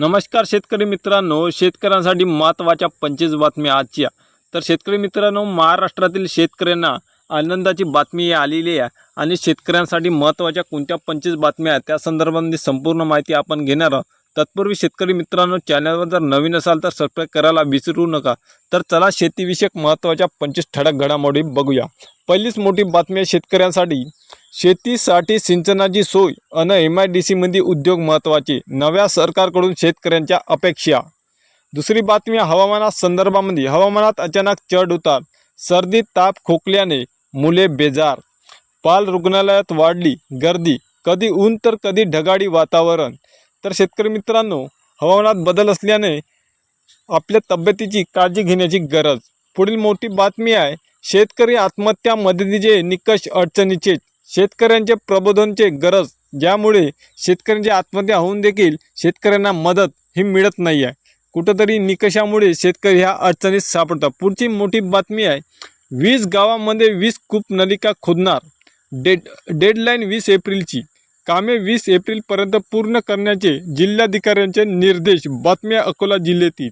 नमस्कार शेतकरी मित्रांनो शेतकऱ्यांसाठी महत्त्वाच्या पंचवीस बातम्या आजच्या. तर शेतकरी मित्रांनो महाराष्ट्रातील शेतकऱ्यांना आनंदाची बातमी आलेली आहे आणि शेतकऱ्यांसाठी महत्त्वाच्या कोणत्या पंचवीस बातम्या आहेत त्या संदर्भामध्ये संपूर्ण माहिती आपण घेणार आहोत. तत्पूर्वी शेतकरी मित्रांनो चॅनलवर जर नवीन असाल तर सबस्क्राईब करायला विसरू नका. तर चला शेतीविषयक महत्त्वाच्या पंचवीस ठळक घडामोडी बघूया. पहिलीच मोठी बातमी आहे शेतकऱ्यांसाठी. शेतीसाठी सिंचनाची सोय अन एम आय डी सीमध्ये उद्योग महत्त्वाचे नव्या सरकारकडून शेतकऱ्यांच्या अपेक्षा. दुसरी बातमी हवामाना संदर्भामध्ये हवामानात अचानक चढ उतार. सर्दी ताप खोकल्याने मुले बेजार. पाल रुग्णालयात वाढली गर्दी. कधी ऊन तर कधी ढगाळी वातावरण. तर शेतकरी मित्रांनो हवामानात बदल असल्याने आपल्या तब्येतीची काळजी घेण्याची गरज. पुढील मोठी बातमी आहे शेतकरी आत्महत्या मदतीचे निकष अडचणीचे शेतकऱ्यांचे प्रबोधनचे गरज ज्यामुळे शेतकऱ्यांची आत्महत्या होऊन देखील शेतकऱ्यांना मदत ही मिळत नाही आहे कुठंतरी निकषामुळे शेतकरी ह्या अडचणीत सापडतात. पुढची मोठी बातमी आहे वीस गावामध्ये वीस कूप नलिका खोदणार. डेड डेडलाईन वीस एप्रिलची. कामे वीस एप्रिलपर्यंत पूर्ण करण्याचे जिल्हाधिकाऱ्यांचे निर्देश. बातम्या अकोला जिल्ह्यातील.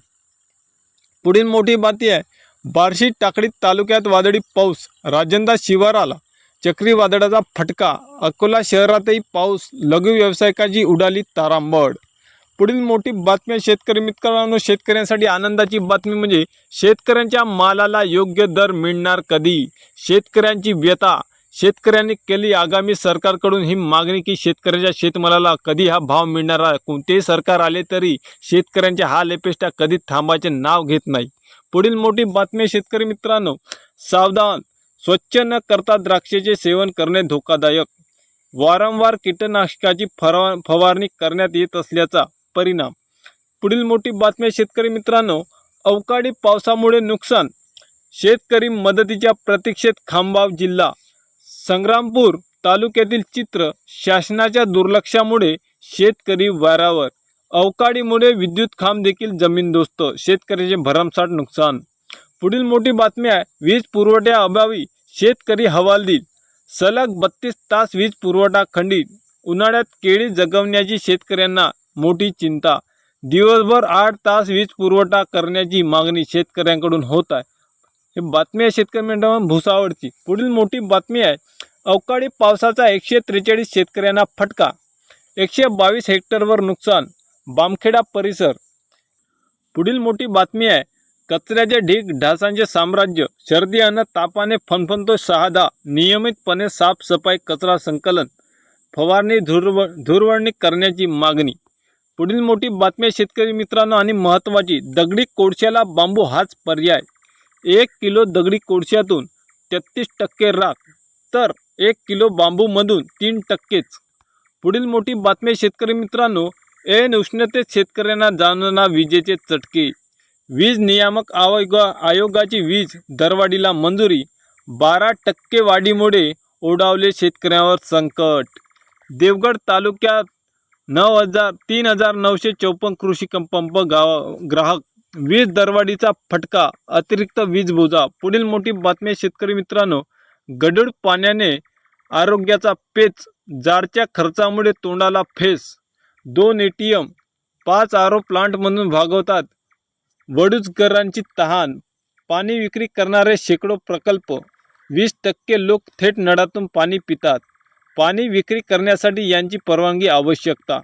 पुढील मोठी बातमी आहे बार्शी टाकळी तालुक्यात वादळी पाऊस. राजंदा शिवाराला चक्रीवादळाचा फटका. अकोला शहरातही पाऊस. लघु व्यावसायिकाची उडाली तारांबळ. पुढील मोठी बातमी शेतकरी मित्रांनो शेतकऱ्यांसाठी आनंदाची बातमी म्हणजे शेतकऱ्यांच्या मालाला योग्य दर मिळणार कधी? शेतकऱ्यांची व्यथा. शेतकऱ्यांनी केली आगामी सरकारकडून ही मागणी की शेतकऱ्याच्या शेतमालाला कधी हा भाव मिळणार आहे? कोणतेही सरकार आले तरी शेतकऱ्यांच्या हा लेपेष्टा कधी थांबायचे नाव घेत नाही? पुढील मोठी बातमी शेतकरी मित्रांनो सावधान. स्वच्छ न करता द्राक्षेचे सेवन करणे धोकादायक. वारंवार कीटकनाशकाची फरवा फवारणी करण्यात येत असल्याचा परिणाम. पुढील मोठी बातमी शेतकरी मित्रांनो अवकाळी पावसामुळे नुकसान. शेतकरी मदतीच्या प्रतीक्षेत खांबाव जिल्हा. संग्रामपूर तालुक्यातील चित्र शासनाच्या दुर्लक्षामुळे शेतकरी वाऱ्यावर. अवकाळीमुळे विद्युत खांब देखील जमीनदोस्त. शेतकऱ्याचे भरमसाठ नुकसान. पुढील मोठी बातमी आहे वीज पुरवठ्याअभावी शेतकरी हवालदिल. सलग बत्तीस तास वीज पुरवठा खंडित. उन्हाळ्यात केळी जगवण्याची शेतकऱ्यांना मोठी चिंता. दिवसभर आठ तास वीज पुरवठा करण्याची मागणी शेतकऱ्यांकडून होत आहे. ही बातमी आहे शेतकरी मंडळावर भुसावळची. पुढील मोठी बातमी आहे. अवकाळी पावसाचा एकशे त्रेचाळीस शेतकऱ्यांना फटका. एकशे बावीस हेक्टरवर नुकसान. बामखेडा परिसर. पुढील मोठी बातमी आहे. कचऱ्याचे ढीग ढासांचे साम्राज्य सर्दी आणि तापाने फणफणतो शहादा नियमितपणे साफसफाई कचरा संकलन फवारणी धुरव धुरवळणी करण्याची मागणी. पुढील मोठी बातमी शेतकरी मित्रांनो आणि महत्त्वाची दगडी कोळशाला बांबू हाच पर्याय. एक किलो दगडी कोळशातून तेहतीस टक्के राख तर एक किलो बांबूमधून तीन टक्केच. पुढील मोठी बातमी शेतकरी मित्रांनो ऐन उष्णतेत शेतकऱ्यांना जाणवणार विजेचे चटके. वीज नियामक आयोग आयोगाची वीज दरवाढीला मंजुरी बारा टक्के वाढीमुळे ओढावले शेतकऱ्यांवर संकट. देवगड तालुक्यात नऊ हजार तीन हजार नऊशे चौपन्न कृषी पंप गाव ग्राहक वीज दरवाढीचा फटका अतिरिक्त वीज बोजा. पुढील मोठी बातमी शेतकरी मित्रांनो गडूळ पाण्याने आरोग्याचा पेच जारच्या खर्चामुळे तोंडाला फेस. दोन ए टी एम पाच आरो प्लांटमधून भागवतात. वडूजकरांची तहान पाणी विक्री करणारे शेकडो प्रकल्प वीस टक्के लोक थेट नळातून पाणी पितात. पाणी विक्री करण्यासाठी यांची परवानगी आवश्यकता.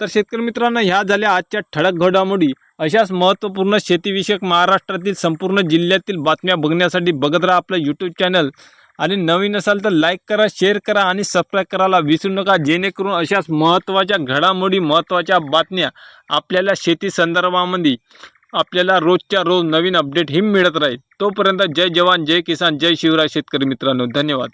तर शेतकरी मित्रांनो ह्या झाल्या आजच्या ठळक घडामोडी. अशाच महत्त्वपूर्ण शेतीविषयक महाराष्ट्रातील संपूर्ण जिल्ह्यातील बातम्या बघण्यासाठी बघत राहा आपलं यूट्यूब चॅनल आणि नवीन असाल तर लाईक करा शेअर करा आणि सबस्क्राईब करायला विसरू नका. जेणेकरून अशाच महत्त्वाच्या घडामोडी महत्त्वाच्या बातम्या आपल्याला शेती संदर्भामध्ये आपल्याला रोजच्या रोज नवीन अपडेट ही मिळत राहील. तोपर्यंत जय जवान जय किसान जय शिवराय शेतकरी मित्रांनो. धन्यवाद.